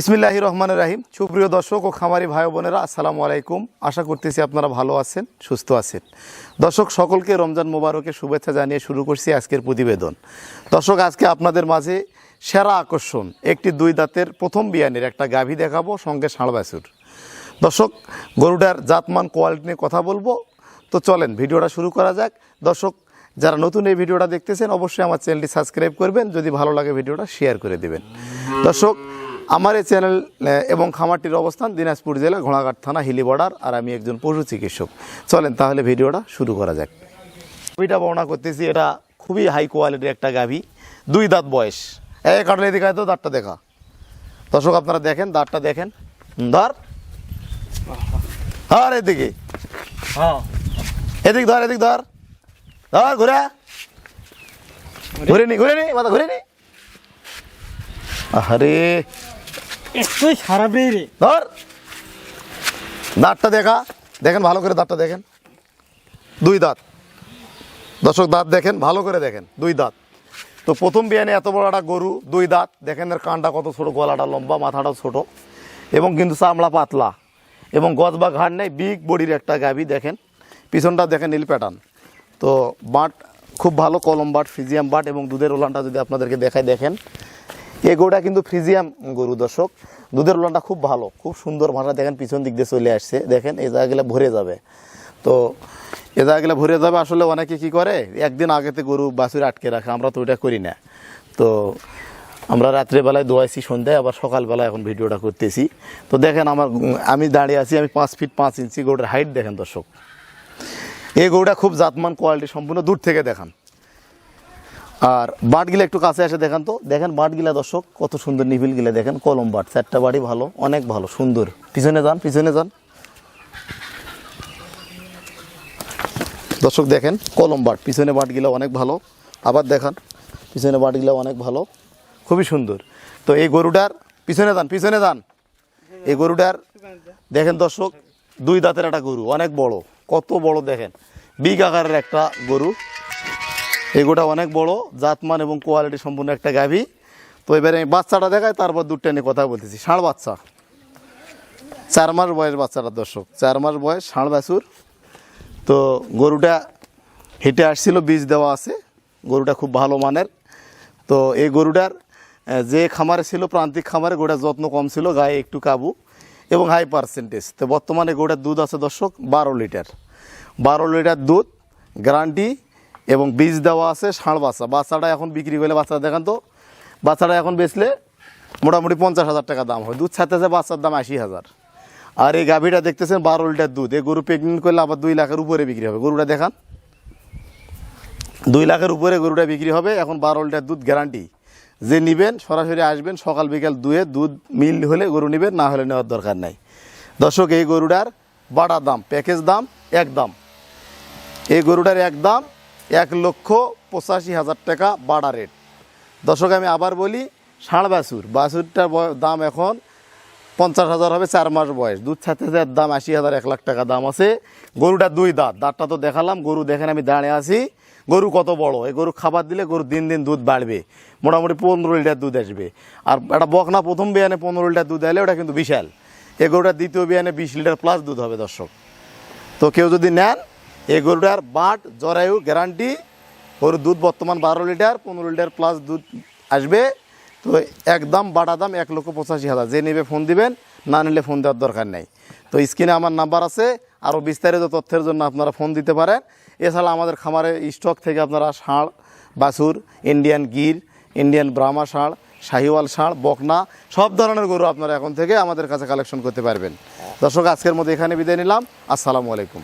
ইসমিল্লাহ রহমান রাহিম। সুপ্রিয় দর্শক ও খামারি ভাই বোনেরা, আসসালামু আলাইকুম। আশা করতেছি আপনারা ভালো আছেন, সুস্থ আছেন। দর্শক, সকলকে রমজান মোবারকের শুভেচ্ছা জানিয়ে শুরু করছি আজকের প্রতিবেদন। দর্শক, আজকে আপনাদের মাঝে সেরা আকর্ষণ, একটি দুই দাঁতের প্রথম বিয়ানের একটা গাভী দেখাবো, সঙ্গে ষাঁড় বাছুর। দর্শক, গরুটার জাতমান, কোয়ালিটি নিয়ে কথা বলব। তো চলেন, ভিডিওটা শুরু করা যাক। দর্শক, যারা নতুন এই ভিডিওটা দেখতেছেন, অবশ্যই আমার চ্যানেলটি সাবস্ক্রাইব করবেন। যদি ভালো লাগে ভিডিওটা, শেয়ার করে দেবেন। দর্শক আমার এই চ্যানেল এবং খামারটির অবস্থান দিনাজপুর জেলা ঘোড়াঘাট থানা হিলি বর্ডার আর আমি একজন পশু চিকিৎসক। চলেন তাহলে ভিডিওটা শুরু করা যাক। গাভিটা বর্ণনা করতেছি এটা খুবই হাই কোয়ালিটির একটা গাভি দুই দাঁত বয়স। এক কাটলে এদিকে তো দাঁতটা দেখা। দর্শক আপনারা দেখেন দাঁতটা দেখেন। ধর। ধর এদিকে। হ্যাঁ। এদিক ধর এদিক ধর। ধর ঘুরে। ঘুরে নি ঘুরে নি মাথা ঘুরে নি। আরে একটু সারা বেড়ে ধর। দাঁতটা দেখা। দেখেন ভালো করে দাঁতটা দেখেন। দুই দাঁত। দর্শক দাঁত দেখেন ভালো করে দেখেন। দুই দাঁত। তো প্রথম বিয়ানে এত বড় একটা গরু দুই দাঁত। দেখেন এর কানটা কত ছোট গলাটা লম্বা মাথাটাও ছোট। এবং কিন্তু চামড়া পাতলা। এবং গজ বা ঘাড় নেই বিগ বডির একটা গাভি দেখেন। পিছনটা দেখেন নীল প্যাটার্ন তো বাট খুব ভালো কলম বাট ফিজিয়াম বাট এবং দুধের ওলানটা যদি আপনাদেরকে দেখায় দেখেন। এই গরুটা কিন্তু ফ্রিজিয়াম গরু, দর্শক। দুধের ওলানটা খুব ভালো, খুব সুন্দর ভাষা দেখেন পিছন দিক দিয়ে চলে আসছে। দেখেন এই জায়গাগুলো ভরে যাবে। তো এ জায়গাগুলো ভরে যাবে, আসলে অনেকে কি করে, একদিন আগেতে গরু বাছুর আটকে রাখে, আমরা তো ওইটা করি না। তো আমরা রাত্রেবেলায় দোয়াইছি সন্ধ্যায়, আবার সকালবেলায় এখন ভিডিওটা করতেছি। তো দেখেন আমার, আমি দাঁড়িয়ে আছি, আমি পাঁচ ফিট পাঁচ ইঞ্চি গরুটার হাইট দেখেন, দর্শক। এই গরুটা খুব জাতমান কোয়ালিটি সম্পূর্ণ দূর থেকে দেখান। আর বাটগুলো একটু কাছে এসে দেখেন তো। দেখেন বাটগুলা দর্শক, কত সুন্দর নিবিলগুলা দেখেন, কলম বাট চারটা বাড়ি ভালো, অনেক ভালো, সুন্দর। পিছনে যান পিছনে যান। দর্শক দেখেন, কলম বাট পিছনে বাটগুলো অনেক ভালো। আবার দেখান, পিছনে বাটগুলো অনেক ভালো, খুবই সুন্দর। তো এই গরুটার, পিছনে যান পিছনে যান। এই গরুটার, দেখেন দর্শক, দুই দাঁতের একটা গরু, অনেক বড়, কত বড় দেখেন। বিগ আকারের একটা গরু। এগুলো অনেক বড়, জাতমান এবং কোয়ালিটি সম্পূর্ণ একটা গাভী। তো এবারে আমি বাচ্চাটা দেখাই, তারপর দুধটা নিয়ে কথা বলতেছি। ষাঁড় বাচ্চা। চার মাস বয়স বাচ্চাটা দর্শক। চার মাস বয়স, ষাঁড় বাছুর। তো গরুটা হেঁটে আসছিল, বীজ দেওয়া আছে। গরুটা খুব ভালো মানের। তো এই গরুটার যে খামারে ছিল, প্রান্তিক খামারে গরুটার যত্ন কম ছিল, গায়ে একটু কাবু এবং হাই পার্সেন্টেজ তো বর্তমানে গরুটার দুধ আছে দর্শক, বারো লিটার। বারো লিটার দুধ গ্যারান্টি এবং বীজ দেওয়া আছে ষাঁড় বাচ্চা বাচ্চাটা এখন বিক্রি করলে বাচ্চা দেখান তো বাচ্চাটা এখন বেচলে মোটামুটি পঞ্চাশ হাজার টাকা দাম হয়। দুধ ছাড়তেছে বাচ্চার দাম আশি হাজার। আর এই গাভীটা দেখতেছেন বারো লিটার দুধ। এই গরু প্রেগনেন্ট করলে আবার দুই লাখের উপরে বিক্রি হবে। গরুটা দেখান। দুই লাখের উপরে গরুটা বিক্রি হবে। এখন বারো লিটার দুধ গ্যারান্টি যে নিবেন, সরাসরি আসবেন, সকাল বিকাল দুয়ে দুধ মিল হলে গরু নিবেন, না হলে নেওয়ার দরকার নাই। দর্শক, এই গরুটার বাড়া দাম প্যাকেজ দাম, এক দাম। এই গরুটার এক দাম এক লক্ষ পঁচাশি হাজার টাকা বাড়া রেট দর্শক, আমি আবার বলি, ষাঁড় বাছুর। বাছুরটার দাম এখন পঞ্চাশ হাজার হবে চার মাস বয়স। দুধ ছাড়তে দাম আশি হাজার, এক লাখ টাকা দাম আছে। গরুটা দুই দাঁত। দাঁতটা তো দেখালাম, গরু দেখেন আমি দাঁড়িয়ে আছি। গরু কত বড়? এই গরু খাবার দিলে গরু দিন দিন দুধ বাড়বে। মোটামুটি পনেরো লিটার দুধ আসবে। আর একটা বকনা প্রথম বিয়ানে পনেরো লিটার দুধ এলে ওটা কিন্তু বিশাল। এই গরুটা দ্বিতীয় বিয়ানে বিশ লিটার প্লাস দুধ হবে দর্শক। তো কেউ যদি নেন এই গরুটার বাট, জরায়ু গ্যারান্টি। গরুর দুধ বর্তমান বারো লিটার, পনেরো লিটার প্লাস দুধ আসবে। তো একদম বাটা দাম এক লক্ষ পঁচাশি হাজার। যে নেবে ফোন দিবেন, না নিলে ফোন দেওয়ার দরকার নেই। তো স্ক্রিনে আমার নাম্বার আছে। আরও বিস্তারিত তথ্যের জন্য আপনারা ফোন দিতে পারেন। এছাড়া আমাদের খামারে স্টক থেকে আপনারা ষাঁড়, বাছুর ইন্ডিয়ান গির ইন্ডিয়ান ব্রাহ্মা ষাঁড়, শাহিওয়াল ষাঁড়, বকনা, সব ধরনের গরু আপনারা এখন থেকে আমাদের কাছে কালেকশন করতে পারবেন। দর্শক, আজকের মধ্যে এখানে বিদায় নিলাম। আসসালামু আলাইকুম।